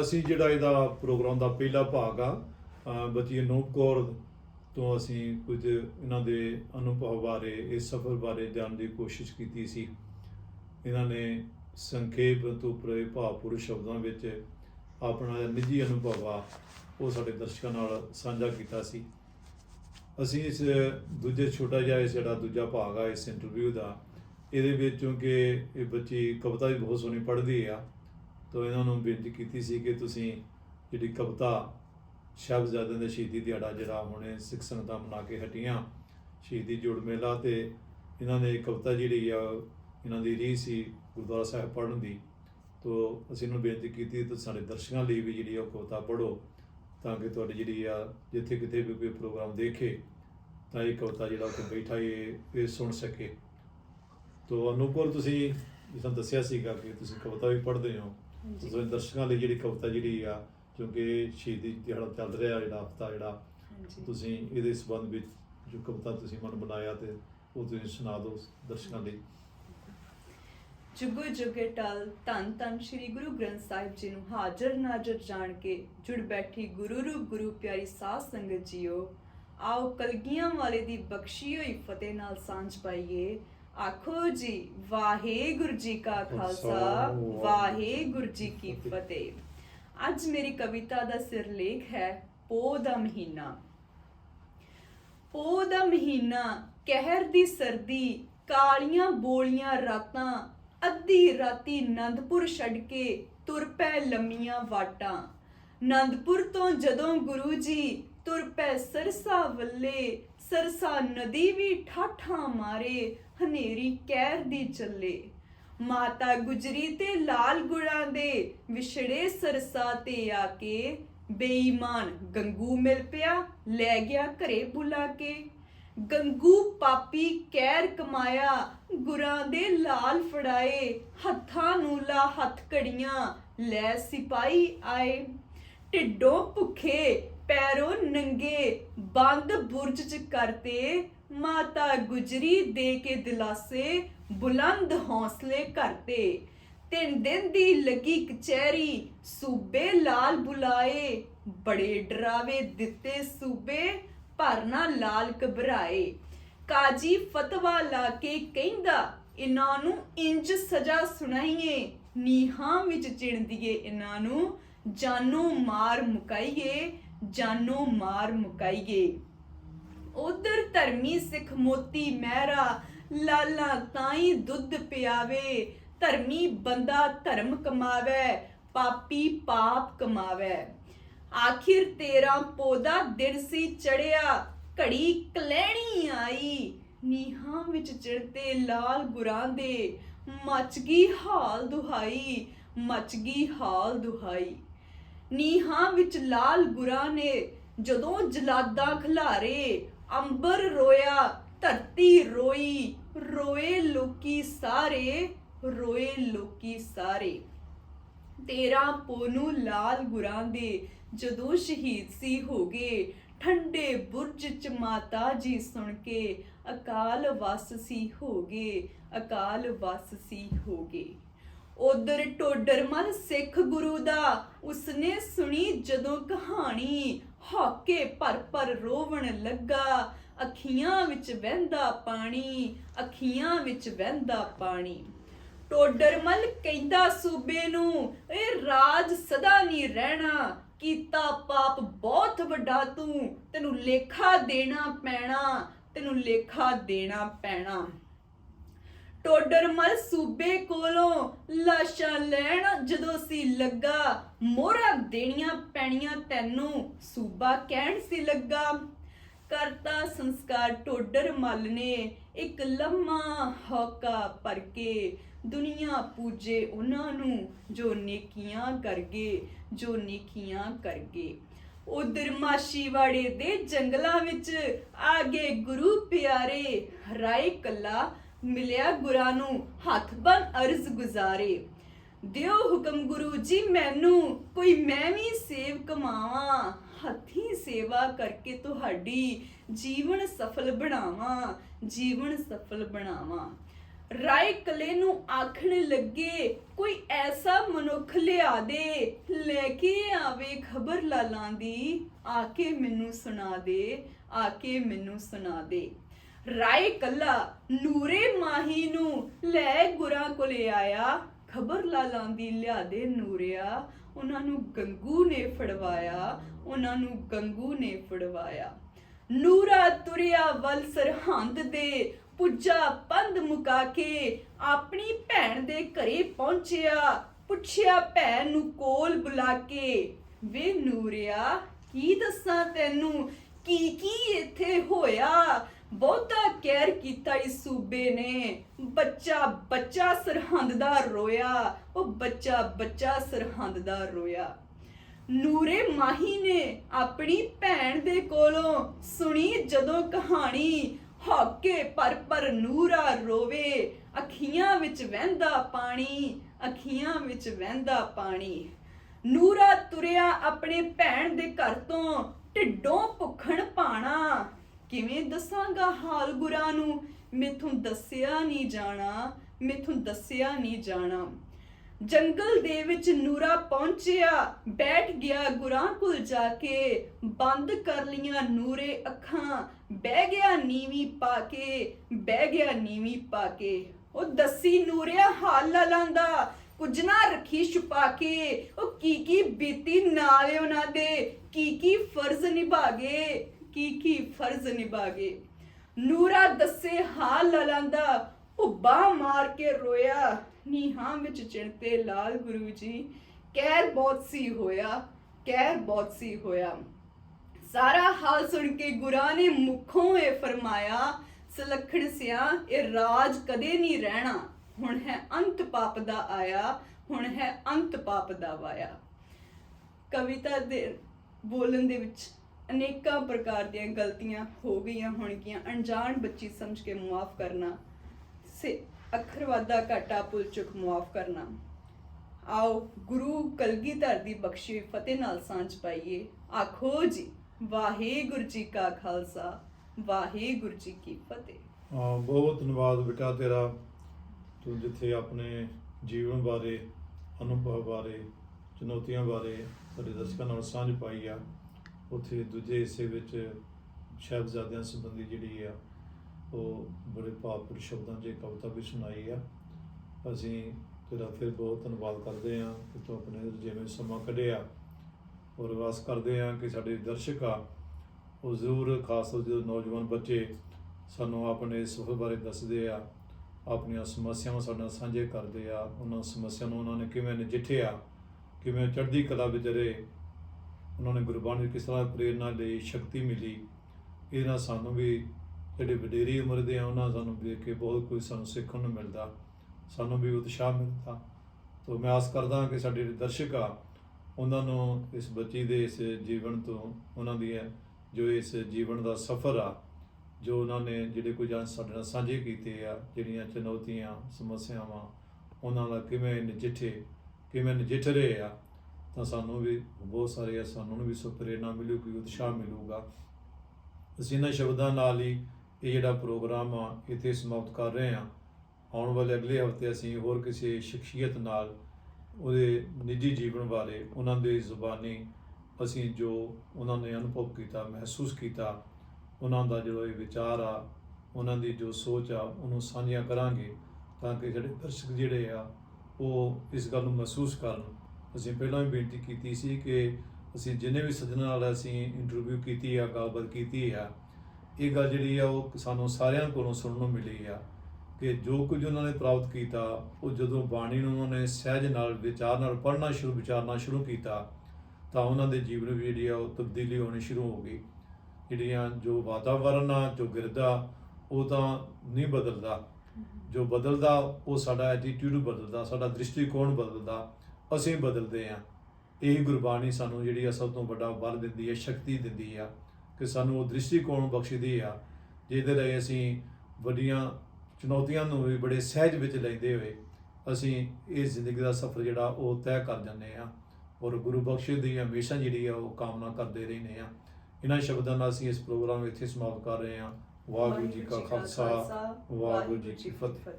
ਅਸੀਂ ਜਿਹੜਾ ਇਹਦਾ ਪ੍ਰੋਗਰਾਮ ਦਾ ਪਹਿਲਾ ਭਾਗ ਆ ਬੱਚੀ ਅਨੂਪ ਕੌਰ ਤੋਂ ਅਸੀਂ ਕੁਝ ਇਹਨਾਂ ਦੇ ਅਨੁਭਵ ਬਾਰੇ, ਇਸ ਸਫ਼ਰ ਬਾਰੇ ਜਾਣਨ ਦੀ ਕੋਸ਼ਿਸ਼ ਕੀਤੀ ਸੀ। ਇਹਨਾਂ ਨੇ ਸੰਖੇਪ ਤੋਂ ਪਰੇ ਭਾਵਪੂਰ ਸ਼ਬਦਾਂ ਵਿੱਚ ਆਪਣਾ ਨਿੱਜੀ ਅਨੁਭਵ ਆ, ਉਹ ਸਾਡੇ ਦਰਸ਼ਕਾਂ ਨਾਲ ਸਾਂਝਾ ਕੀਤਾ ਸੀ। ਅਸੀਂ ਇਸ ਦੂਜੇ ਛੋਟਾ ਜਿਹਾ ਇਸ ਜਿਹੜਾ ਦੂਜਾ ਭਾਗ ਆ, ਇਸ ਇੰਟਰਵਿਊ ਦਾ, ਇਹਦੇ ਵਿੱਚੋਂ ਕਿ ਇਹ ਬੱਚੀ ਕਵਿਤਾ ਵੀ ਬਹੁਤ ਸੋਹਣੀ ਪੜ੍ਹਦੀ ਆ ਤਾਂ ਇਹਨਾਂ ਨੂੰ ਬੇਨਤੀ ਕੀਤੀ ਸੀ ਕਿ ਤੁਸੀਂ ਜਿਹੜੀ ਕਵਿਤਾ ਸ਼ਬਦਜ਼ਾਦੇ ਦੇ ਸ਼ਹੀਦੀ ਦਿਹਾੜਾ ਜਿਹੜਾ ਹੁਣੇ ਸਿੱਖ ਸੰਗਤਾਂ ਮਨਾ ਕੇ ਹਟੀਆਂ, ਸ਼ਹੀਦੀ ਜੋੜ ਮੇਲਾ ਤੇ ਇਹਨਾਂ ਨੇ ਕਵਿਤਾ ਜਿਹੜੀ ਆ, ਇਹਨਾਂ ਦੀ ਰੀਹ ਸੀ ਗੁਰਦੁਆਰਾ ਸਾਹਿਬ ਪੜ੍ਹਨ ਦੀ। ਤੋ ਅਸੀਂ ਇਹਨੂੰ ਬੇਨਤੀ ਕੀਤੀ ਤੁਸੀਂ ਸਾਡੇ ਦਰਸ਼ਕਾਂ ਲਈ ਵੀ ਜਿਹੜੀ ਆ ਉਹ ਕਵਿਤਾ ਪੜ੍ਹੋ ਤਾਂ ਕਿ ਤੁਹਾਡੀ ਜਿਹੜੀ ਆ ਜਿੱਥੇ ਕਿਤੇ ਵੀ ਕੋਈ ਪ੍ਰੋਗਰਾਮ ਦੇਖੇ ਤਾਂ ਇਹ ਕਵਿਤਾ ਜਿਹੜਾ ਉੱਥੇ ਬੈਠਾ ਇਹ ਇਹ ਸੁਣ ਸਕੇ। ਤੋ ਅਨੁਪੁਰ ਤੁਸੀਂ ਜਿਸ ਤਰ੍ਹਾਂ ਦੱਸਿਆ ਸੀਗਾ ਕਿ ਤੁਸੀਂ ਕਵਿਤਾ ਵੀ ਪੜ੍ਹਦੇ ਹੋ। ਤੁਸੀਂ ਦਰਸ਼ਕਾਂ ਲਈ ਜਿਹੜੀ ਕਵਿਤਾ ਜਿਹੜੀ ਆ ਕਿਉਂਕਿ ਸ਼ਹੀਦੀ ਦਿਹਾੜਾ ਚੱਲ ਰਿਹਾ ਜਿਹੜਾ ਹਫਤਾ ਜਿਹੜਾ ਤੁਸੀਂ ਇਹਦੇ ਸੰਬੰਧ ਵਿੱਚ ਜੋ ਕਵਿਤਾ ਤੁਸੀਂ ਮਨ ਬਣਾਇਆ ਤੇ ਉਹ ਤੁਸੀਂ ਸੁਣਾ ਦਿਓ ਦਰਸ਼ਕਾਂ ਲਈ। ਜੁਗੋ ਜੁਗੇ ਟਲ ਧੰਨ ਧੰਨ ਸ੍ਰੀ ਗੁਰੂ ਗ੍ਰੰਥ ਸਾਹਿਬ ਜੀ ਨੂੰ ਹਾਜ਼ਰ ਨਾਜ਼ਰ ਜਾਣ ਕੇ ਜੁੜ ਬੈਠੀ ਗੁਰੂ ਰੂਪ ਗੁਰੂ ਪਿਆਰੀ ਸਾਧ ਸੰਗਤ ਜੀਓ ਆਓ ਕਲਗੀਆਂ ਵਾਲੇ ਦੀ ਬਖਸ਼ੀ ਹੋਈ ਫਤਿਹ ਨਾਲ ਸਾਂਝ ਪਾਈਏ ਆਖੋ ਜੀ ਵਾਹਿਗੁਰੂ ਜੀ ਕਾ ਖਾਲਸਾ ਵਾਹਿਗੁਰੂ ਜੀ ਕੀ ਫਤਿਹ। ਅੱਜ ਮੇਰੀ ਕਵਿਤਾ ਦਾ ਸਿਰਲੇਖ ਹੈ ਪੋ ਦਾ ਮਹੀਨਾ। ਪੋਹ ਦਾ ਮਹੀਨਾ ਕਹਿਰ ਦੀ ਸਰਦੀ ਕਾਲੀਆਂ ਬੋਲੀਆਂ ਰਾਤਾਂ ਅੱਧੀ ਰਾਤੀ ਨੰਦਪੁਰ ਛੱਡ ਕੇ ਤੁਰ ਪੈ ਲੰਮੀਆਂ ਵਾਟਾਂ। ਨੰਦਪੁਰ ਤੋਂ ਜਦੋਂ ਗੁਰੂ ਜੀ ਤੁਰ ਪੈ ਸਰਸਾ ਵੱਲੇ ਸਰਸਾ ਨਦੀ ਵੀ ਠਾਠਾਂ ਮਾਰੇ, ਹਨੇਰੀ ਕਹਿਰ ਦੀ ਚੱਲੇ। ਮਾਤਾ ਗੁਜਰੀ ਤੇ ਲਾਲ ਗੁੜਾਂ ਦੇ ਵਿਛੜੇ ਸਰਸਾ ਤੇ ਆ ਕੇ ਬੇਈਮਾਨ ਗੰਗੂ ਮਿਲ ਪਿਆ, ਲੈ ਗਿਆ ਘਰੇ ਬੁਲਾ ਕੇ। ਗੰਗੂ ਪਾਪੀ ਕਹਿਰ ਕਮਾਇਆ, ਗੁਰਾਂ ਦੇ ਲਾਲ ਫੜਾਏ, ਹੱਥਾਂ ਨੂੰ ਲਾ ਹੱਥ ਕੜੀਆਂ ਲੈ ਸਿਪਾਈ ਆਏ। ਢਿੱਡੋਂ ਭੁੱਖੇ ਪੈਰੋਂ ਨੰਗੇ ਬੰਦ ਬੁਰਜ ਚ ਕਰਤੇ, ਮਾਤਾ ਗੁਜਰੀ ਦੇ ਕੇ ਦਿਲਾਸੇ ਬੁਲੰਦ ਹੌਸਲੇ ਕਰਤੇ। ਤਿੰਨ ਦਿਨ ਦੀ ਲੱਗੀ ਕਚਹਿਰੀ, ਸੂਬੇ ਲਾਲ ਬੁਲਾਏ, ਬੜੇ ਡਰਾਵੇ ਦਿੱਤੇ ਸੂਬੇ ਭਰਨਾ ਲਾਲ ਘਬਰਾਏ। ਕਾਜੀ ਫਤਵਾ ਲਾ ਕੇ ਕਹਿੰਦਾ ਇਹਨਾਂ ਨੂੰ ਇੰਜ ਸਜ਼ਾ ਸੁਣਾਈਏ, ਨੀਹਾਂ ਵਿੱਚ ਚਿਣਦੀਏ ਇਹਨਾਂ ਨੂੰ ਜਾਨੋਂ ਮਾਰ ਮੁਕਾਈਏ, ਜਾਨੋਂ ਮਾਰ ਮੁਕਾਈਏ। ਉਧਰ ਧਰਮੀ ਸਿੱਖ ਮੋਤੀ ਮਹਿਰਾ, ਲਾਲਾ ਤਾਈ ਦੁੱਧ ਪਿਆਵੇ। ਧਰਮੀ ਬੰਦਾ ਧਰਮ ਕਮਾਵੇ, ਪਾਪੀ ਪਾਪ ਕਮਾਵੇ। ਆਖਿਰ ਤੇਰਾ ਪੋਦਾ ਦਿਨ ਸੀ ਚੜਿਆ, ਘੜੀ ਕਲੈਣੀ ਆਈ। ਨੀਹਾਂ ਵਿੱਚ ਚਿੜਤੇ ਲਾਲ ਗੁਰਾਂ ਦੇ, ਮਚ ਗਈ ਹਾਲ ਦੁਹਾਈ, ਮਚ ਗਈ ਹਾਲ ਦੁਹਾਈ। ਨੀਹਾਂ ਵਿੱਚ ਲਾਲ ਗੁਰਾਂ ਨੇ ਜਦੋਂ ਜਲਾਦਾਂ ਖਿਲਾਰੇ ਅੰਬਰ ਰੋਇਆ, ਧਰਤੀ ਰੋਈ, ਰੋਏ ਲੋਕੀ ਸਾਰੇ, ਰੋਏ ਲੋਕੀ ਸਾਰੇ। ਤੇਰਾ ਪੋਨੂ ਲਾਲ ਗੁਰਾਂ ਦੇ ਜਦੋਂ ਸ਼ਹੀਦ ਸੀ ਹੋ ਗਏ, ਠੰਡੇ ਬੁਰਜ ਚ ਮਾਤਾ ਜੀ ਸੁਣ ਕੇ ਅਕਾਲ ਵਸ ਸੀ ਹੋ ਗਏ, ਅਕਾਲ ਵਸ ਸੀ ਹੋ ਗਏ। ਉਧਰ ਟੋਡਰਮਲ ਸਿੱਖ ਗੁਰੂ ਦਾ, ਉਸਨੇ ਸੁਣੀ ਜਦੋਂ ਕਹਾਣੀ। ਹੌਕੇ ਭਰ ਭਰ ਰੋਵਣ ਲੱਗਾ, ਅੱਖੀਆਂ ਵਿੱਚ ਵਹਿੰਦਾ ਪਾਣੀ, ਅੱਖੀਆਂ ਵਿੱਚ ਵਹਿੰਦਾ ਪਾਣੀ। ਟੋਡਰਮਲ ਕਹਿੰਦਾ ਸੂਬੇ ਨੂੰ ਇਹ ਰਾਜ ਸਦਾ ਨਹੀਂ ਰਹਿਣਾ, ਕੀਤਾ ਪਾਪ ਬਹੁਤ ਵੱਡਾ ਤੂੰ, ਤੈਨੂੰ ਲੇਖਾ ਦੇਣਾ ਪੈਣਾ, ਤੈਨੂੰ ਲੇਖਾ ਦੇਣਾ ਪੈਣਾ। ਟੋਡਰਮਲ ਸੂਬੇ ਕੋਲੋਂ ਲਾਸ਼ਾਂ ਲੈਣ ਜਦੋਂ ਸੀ ਲੱਗਾ, ਮੋਹਰਾਂ ਦੇਣੀਆਂ ਪੈਣੀਆਂ ਤੈਨੂੰ, ਸੂਬਾ ਕਹਿਣ ਸੀ ਲੱਗਾ। ਕਰਤਾ ਸੰਸਕਾਰ ਟੋਡਰਮਲ ਨੇ, ਇੱਕ ਲੰਮਾ ਹੌਕਾ ਭਰ ਕੇ, ਦੁਨੀਆ ਪੂਜੇ ਉਹਨਾਂ ਨੂੰ, ਜੋ ਨੇਕੀਆਂ ਕਰਗੇ, ਜੋ ਨੇਕੀਆਂ ਕਰਗੇ। ਉਧਰ ਮਾਸ਼ੀਵਾੜੇ ਦੇ ਜੰਗਲਾਂ ਵਿੱਚ ਆ ਗਏ ਗੁਰੂ ਪਿਆਰੇ, ਰਾਏ ਕੱਲਾ ਮਿਲਿਆ ਗੁਰਾਂ ਨੂੰ, ਹੱਥ ਬਨ ਅਰਜ਼ ਗੁਜ਼ਾਰੇ। ਦਿਓ ਹੁਕਮ ਗੁਰੂ ਜੀ ਮੈਨੂੰ, ਕੋਈ ਮੈਂ ਵੀ ਸੇਵ ਕਮਾਵਾਂ, ਹੱਥੀ ਸੇਵਾ ਕਰਕੇ ਤੁਹਾਡੀ ਜੀਵਨ ਸਫਲ ਬਣਾਵਾਂ, ਜੀਵਨ ਸਫਲ ਬਣਾਵਾਂ। ਰਾਏ ਕਲੇ ਨੂੰ ਆਖਣ ਲੱਗੇ, ਕੋਈ ਐਸਾ ਮਨੁੱਖ ਲਿਆ ਦੇ, ਲੈ ਕੇ ਆਵੇ ਖਬਰ ਲਾਲਾਂ ਦੀ, ਆ ਕੇ ਮੈਨੂੰ ਸੁਣਾ ਦੇ, ਆ ਕੇ ਮੈਨੂੰ ਸੁਣਾ ਦੇ। ਰਾਏ ਕੱਲਾ ਨੂਰੇ ਮਾਹੀ ਨੂੰ ਲੈ ਗੁਰਾਂ ਕੋਲੇ ਆਇਆ। ਖਬਰ ਲਾਲਾਂ ਦੀ ਲਿਆ ਨੂਰਿਆ। ਉਹਨਾਂ ਨੂੰ ਗੰਗੂ ਨੇ ਫੜਵਾਇਆ। ਉਹਨਾਂ ਨੂੰ ਗੰਗੂ ਨੇ ਫੜਵਾਇਆ। ਨੂਰਾ ਤੁਰਿਆ ਵੱਲ ਸਰਹੰਦ ਦੇ। ਪੁੱਜਾ ਪੰਧ ਮੁਕਾ ਕੇ ਆਪਣੀ ਭੈਣ ਦੇ ਘਰੇ ਪਹੁੰਚਿਆ। ਪੁੱਛਿਆ ਭੈਣ ਨੂੰ ਕੋਲ ਬੁਲਾ ਕੇ, ਵੇ ਨੂਰਿਆ, ਕੀ ਦੱਸਾਂ ਤੈਨੂੰ? ਕੀ ਕੀ ਇੱਥੇ ਹੋਇਆ? ਬਹੁਤਾ ਕਹਿਰ ਕੀਤਾ ਇਸ ਸੂਬੇ ਨੇ। ਬੱਚਾ ਬੱਚਾ ਸਰਹੰਦ ਦਾ ਰੋਇਆ, ਉਹ ਬੱਚਾ ਬੱਚਾ ਸਰਹੰਦ ਦਾ ਰੋਇਆ। ਨੂਰੇ ਮਾਹੀ ਨੇ ਆਪਣੀ ਭੈਣ ਦੇ ਕੋਲੋਂ ਸੁਣੀ ਜਦੋਂ ਕਹਾਣੀ, ਹੌਕੇ ਪਰ ਪਰ ਨੂਰਾ ਰੋਵੇ, ਅੱਖੀਆਂ ਵਿੱਚ ਵਹਿੰਦਾ ਪਾਣੀ, ਅੱਖੀਆਂ ਵਿੱਚ ਵਹਿੰਦਾ ਪਾਣੀ। ਨੂਰਾ ਤੁਰਿਆ ਆਪਣੇ ਭੈਣ ਦੇ ਘਰ ਤੋਂ ਢਿੱਡੋਂ ਭੁੱਖਣ ਪਾਣਾ ਕਿਵੇਂ ਦੱਸਾਂਗਾ ਹਾਲ ਗੁਰਾਂ ਨੂੰ? ਮੈਥੋਂ ਦੱਸਿਆ ਨਹੀਂ ਜਾਣਾ, ਮੈਥੋਂ ਦੱਸਿਆ ਨਹੀਂ ਜਾਣਾ। ਜੰਗਲ ਦੇ ਵਿੱਚ ਨੂਰਾ ਪਹੁੰਚਿਆ, ਬੈਠ ਗਿਆ ਗੁਰਾਂ ਕੋਲ ਜਾ ਕੇ। ਬੰਦ ਕਰ ਲੀਆਂ ਨੂਰੇ ਅੱਖਾਂ, ਬਹਿ ਗਿਆ ਨੀਵੀਂ ਪਾ ਕੇ, ਬਹਿ ਗਿਆ ਨੀਵੀਂ ਪਾ ਕੇ। ਉਹ ਦੱਸੀ ਨੂਰਿਆ, ਹਾਲ ਲਾਂਦਾ, ਕੁਝ ਨਾ ਰੱਖੀ ਛੁਪਾ ਕੇ। ਉਹ ਕੀ ਕੀ ਬੀਤੀ ਨਾਲ ਉਹਨਾਂ ਦੇ, ਕੀ ਕੀ ਫਰਜ਼ ਨਿਭਾਗੇ ਕੀ ਕੀ ਫਰਜ਼ ਨਿਭਾਗੇ ਨੂਰਾ ਦੱਸੇ ਹਾਲ ਲਲਾਂਦਾ ਉੱਬਾ ਮਾਰ ਕੇ ਰੋਇਆ। ਨੀਹਾਂ ਵਿੱਚ ਚਿਣਤੇ ਲਾਲ ਗੁਰੂ ਜੀ। ਕਹਿਰ ਬਹੁਤ ਸੀ ਹੋਇਆ, ਕਹਿਰ ਬਹੁਤ ਸੀ ਹੋਇਆ। ਸਾਰਾ ਹਾਲ ਸੁਣ ਕੇ ਗੁਰਾਂ ਨੇ ਮੁਖੋਂ ਇਹ ਫਰਮਾਇਆ, ਸਲਖਣ ਸਿਆ, ਇਹ ਰਾਜ ਕਦੇ ਨਹੀਂ ਰਹਿਣਾ। ਹੁਣ ਹੈ ਅੰਤ ਪਾਪ ਦਾ ਆਇਆ, ਹੁਣ ਹੈ ਅੰਤ ਪਾਪ ਦਾ ਵਾਇਆ। ਕਵਿਤਾ ਦੇ ਬੋਲਣ ਦੇ ਵਿੱਚ ਅਨੇਕਾਂ ਪ੍ਰਕਾਰ ਦੀਆਂ ਗਲਤੀਆਂ ਹੋ ਗਈਆਂ ਹੋਣਗੀਆਂ। ਅਣਜਾਣ ਬੱਚੀ ਸਮਝ ਕੇ ਮਾਫ ਕਰਨਾ, ਸੇ ਅੱਖਰ ਵਾਧਾ ਘਾਟਾ ਭੁੱਲ ਚੁੱਕ ਮਾਫ ਕਰਨਾ। ਆਓ ਗੁਰੂ ਕਲਗੀਧਰ ਦੀ ਬਖਸ਼ੀ ਫਤਿਹ ਨਾਲ ਸਾਂਝ ਪਾਈਏ। ਆਖੋ ਜੀ, ਵਾਹਿਗੁਰੂ ਜੀ ਕਾ ਖਾਲਸਾ, ਵਾਹਿਗੁਰੂ ਜੀ ਕੀ ਫਤਿਹ। ਹਾਂ ਬਹੁਤ ਧੰਨਵਾਦ ਬੇਟਾ ਤੇਰਾ। ਤੂੰ ਜਿੱਥੇ ਆਪਣੇ ਜੀਵਨ ਬਾਰੇ, ਅਨੁਭਵ ਬਾਰੇ, ਚੁਣੌਤੀਆਂ ਬਾਰੇ ਸਾਡੇ ਦਰਸ਼ਕਾਂ ਨਾਲ ਸਾਂਝ ਪਾਈ ਆ। ਉੱਥੇ ਦੂਜੇ ਹਿੱਸੇ ਵਿੱਚ ਸ਼ਬਦਾਂ ਸੰਬੰਧੀ ਜਿਹੜੀ ਆ, ਉਹ ਬੜੇ ਭਾਵਪੂਰ ਸ਼ਬਦਾਂ 'ਚ ਇੱਕ ਕਵਿਤਾ ਵੀ ਸੁਣਾਈ ਆ। ਅਸੀਂ ਤੇਰਾ ਫਿਰ ਬਹੁਤ ਧੰਨਵਾਦ ਕਰਦੇ ਆ ਕਿ ਤੂੰ ਆਪਣੇ ਜਿਵੇਂ ਸਮਾਂ ਕੱਢਿਆ ਔਰ ਵਾਸ ਕਰਦੇ ਆ ਕਿ ਸਾਡੇ ਦਰਸ਼ਕ ਆ, ਉਹ ਜ਼ਰੂਰ ਖਾਸ ਤੌਰ ਤੇ ਜਦੋਂ ਨੌਜਵਾਨ ਬੱਚੇ ਸਾਨੂੰ ਆਪਣੇ ਸਫ਼ਰ ਬਾਰੇ ਦੱਸਦੇ ਆ, ਆਪਣੀਆਂ ਸਮੱਸਿਆਵਾਂ ਸਾਡੇ ਨਾਲ ਸਾਂਝੇ ਕਰਦੇ ਆ, ਉਹਨਾਂ ਸਮੱਸਿਆ ਨੂੰ ਉਹਨਾਂ ਨੇ ਕਿਵੇਂ ਨਜਿੱਠਿਆ, ਕਿਵੇਂ ਚੜ੍ਹਦੀ ਕਲਾ ਵਿੱਚ ਰਹੇ ਉਹਨਾਂ ਨੇ ਗੁਰਬਾਣੀ ਕਿਸ ਤਰ੍ਹਾਂ ਪ੍ਰੇਰਨਾ ਲਈ ਸ਼ਕਤੀ ਮਿਲੀ ਇਹਦੇ ਨਾਲ ਸਾਨੂੰ ਵੀ ਜਿਹੜੇ ਵਡੇਰੀ ਉਮਰ ਦੇ ਆ, ਉਹਨਾਂ ਸਾਨੂੰ ਦੇਖ ਕੇ ਬਹੁਤ ਕੁਝ ਸਾਨੂੰ ਸਿੱਖਣ ਨੂੰ ਮਿਲਦਾ, ਸਾਨੂੰ ਵੀ ਉਤਸ਼ਾਹ ਮਿਲਦਾ। ਤੋਂ ਮੈਂ ਆਸ ਕਰਦਾ ਹਾਂ ਕਿ ਸਾਡੇ ਜਿਹੜੇ ਦਰਸ਼ਕ ਆ, ਉਹਨਾਂ ਨੂੰ ਇਸ ਬੱਚੀ ਦੇ ਇਸ ਜੀਵਨ ਤੋਂ, ਉਹਨਾਂ ਦੀ ਜੋ ਇਸ ਜੀਵਨ ਦਾ ਸਫ਼ਰ ਆ, ਜੋ ਉਹਨਾਂ ਨੇ ਜਿਹੜੇ ਕੁਝ ਸਾਡੇ ਨਾਲ ਸਾਂਝੇ ਕੀਤੇ ਆ, ਜਿਹੜੀਆਂ ਚੁਣੌਤੀਆਂ, ਸਮੱਸਿਆਵਾਂ, ਉਹਨਾਂ ਦਾ ਕਿਵੇਂ ਨਜਿੱਠੇ, ਕਿਵੇਂ ਨਜਿੱਠ ਰਹੇ ਆ ਤਾਂ ਸਾਨੂੰ ਵੀ ਬਹੁਤ ਸਾਰੇ ਆ, ਸਾਨੂੰ ਵੀ ਸੋ ਪ੍ਰੇਰਨਾ ਮਿਲੂਗੀ ਉਤਸ਼ਾਹ ਮਿਲੂਗਾ। ਅਸੀਂ ਇਹਨਾਂ ਸ਼ਬਦਾਂ ਨਾਲ ਹੀ ਇਹ ਜਿਹੜਾ ਪ੍ਰੋਗਰਾਮ ਆ, ਇੱਥੇ ਸਮਾਪਤ ਕਰ ਰਹੇ ਹਾਂ। ਆਉਣ ਵਾਲੇ ਅਗਲੇ ਹਫ਼ਤੇ ਅਸੀਂ ਹੋਰ ਕਿਸੇ ਸ਼ਖਸੀਅਤ ਨਾਲ ਉਹਦੇ ਨਿੱਜੀ ਜੀਵਨ ਬਾਰੇ ਉਹਨਾਂ ਦੇ ਜ਼ੁਬਾਨੀ ਅਸੀਂ ਜੋ ਉਹਨਾਂ ਨੇ ਅਨੁਭਵ ਕੀਤਾ, ਮਹਿਸੂਸ ਕੀਤਾ, ਉਹਨਾਂ ਦਾ ਜਿਹੜਾ ਇਹ ਵਿਚਾਰ ਆ, ਉਹਨਾਂ ਦੀ ਜੋ ਸੋਚ ਆ, ਉਹਨੂੰ ਸਾਂਝੀਆਂ ਕਰਾਂਗੇ ਤਾਂ ਕਿ ਜਿਹੜੇ ਦਰਸ਼ਕ ਜਿਹੜੇ ਆ, ਉਹ ਇਸ ਗੱਲ ਨੂੰ ਮਹਿਸੂਸ ਕਰਨ। ਅਸੀਂ ਪਹਿਲਾਂ ਵੀ ਬੇਨਤੀ ਕੀਤੀ ਸੀ ਕਿ ਅਸੀਂ ਜਿੰਨੇ ਵੀ ਸੱਜਣਾਂ ਨਾਲ ਅਸੀਂ ਇੰਟਰਵਿਊ ਕੀਤੀ ਆ, ਗੱਲਬਾਤ ਕੀਤੀ ਆ, ਇਹ ਗੱਲ ਜਿਹੜੀ ਆ ਉਹ ਸਾਨੂੰ ਸਾਰਿਆਂ ਕੋਲੋਂ ਸੁਣਨ ਨੂੰ ਮਿਲੀ ਆ ਕਿ ਜੋ ਕੁਝ ਉਹਨਾਂ ਨੇ ਪ੍ਰਾਪਤ ਕੀਤਾ, ਉਹ ਜਦੋਂ ਬਾਣੀ ਨੂੰ ਉਹਨਾਂ ਨੇ ਸਹਿਜ ਨਾਲ, ਵਿਚਾਰ ਨਾਲ ਪੜ੍ਹਨਾ ਸ਼ੁਰੂ, ਵਿਚਾਰਨਾ ਸ਼ੁਰੂ ਕੀਤਾ, ਤਾਂ ਉਹਨਾਂ ਦੇ ਜੀਵਨ ਵਿੱਚ ਜਿਹੜੀ ਆ ਉਹ ਤਬਦੀਲੀ ਹੋਣੀ ਸ਼ੁਰੂ ਹੋ ਗਈ। ਜਿਹੜੀਆਂ ਜੋ ਵਾਤਾਵਰਨ ਆ, ਜੋ ਗਿਰਦਾ, ਉਹ ਤਾਂ ਨਹੀਂ ਬਦਲਦਾ। ਜੋ ਬਦਲਦਾ, ਉਹ ਸਾਡਾ ਐਟੀਟਿਊਡ ਬਦਲਦਾ, ਸਾਡਾ ਦ੍ਰਿਸ਼ਟੀਕੋਣ ਬਦਲਦਾ। ਅਸੀਂ ਬਦਲਦੇ ਹਾਂ। ਇਹ ਗੁਰਬਾਣੀ ਸਾਨੂੰ ਜਿਹੜੀ ਆ ਸਭ ਤੋਂ ਵੱਡਾ ਬਲ ਦਿੰਦੀ ਹੈ, ਸ਼ਕਤੀ ਦਿੰਦੀ ਆ ਕਿ ਸਾਨੂੰ ਉਹ ਦ੍ਰਿਸ਼ਟੀਕੋਣ ਬਖਸ਼ਦੀ ਆ, ਜਿਹਦੇ ਲਈ ਅਸੀਂ ਵੱਡੀਆਂ ਚੁਣੌਤੀਆਂ ਨੂੰ ਵੀ ਬੜੇ ਸਹਿਜ ਵਿੱਚ ਲੈਂਦੇ ਹੋਏ ਅਸੀਂ ਇਹ ਜ਼ਿੰਦਗੀ ਦਾ ਸਫ਼ਰ ਜਿਹੜਾ ਉਹ ਤੈਅ ਕਰ ਜਾਂਦੇ ਆ ਔਰ ਗੁਰੂ ਬਖਸ਼ਿਸ਼ ਦੀ ਹਮੇਸ਼ਾ ਜਿਹੜੀ ਆ ਉਹ ਕਾਮਨਾ ਕਰਦੇ ਰਹਿੰਦੇ ਆ ਇਹਨਾਂ ਸ਼ਬਦਾਂ ਨਾਲ ਅਸੀਂ ਇਸ ਪ੍ਰੋਗਰਾਮ ਇੱਥੇ ਸਮਾਪਤ ਕਰ ਰਹੇ ਹਾਂ। ਵਾਹਿਗੁਰੂ ਜੀ ਕਾ ਖਾਲਸਾ, ਵਾਹਿਗੁਰੂ ਜੀ ਕੀ ਫਤਿਹ।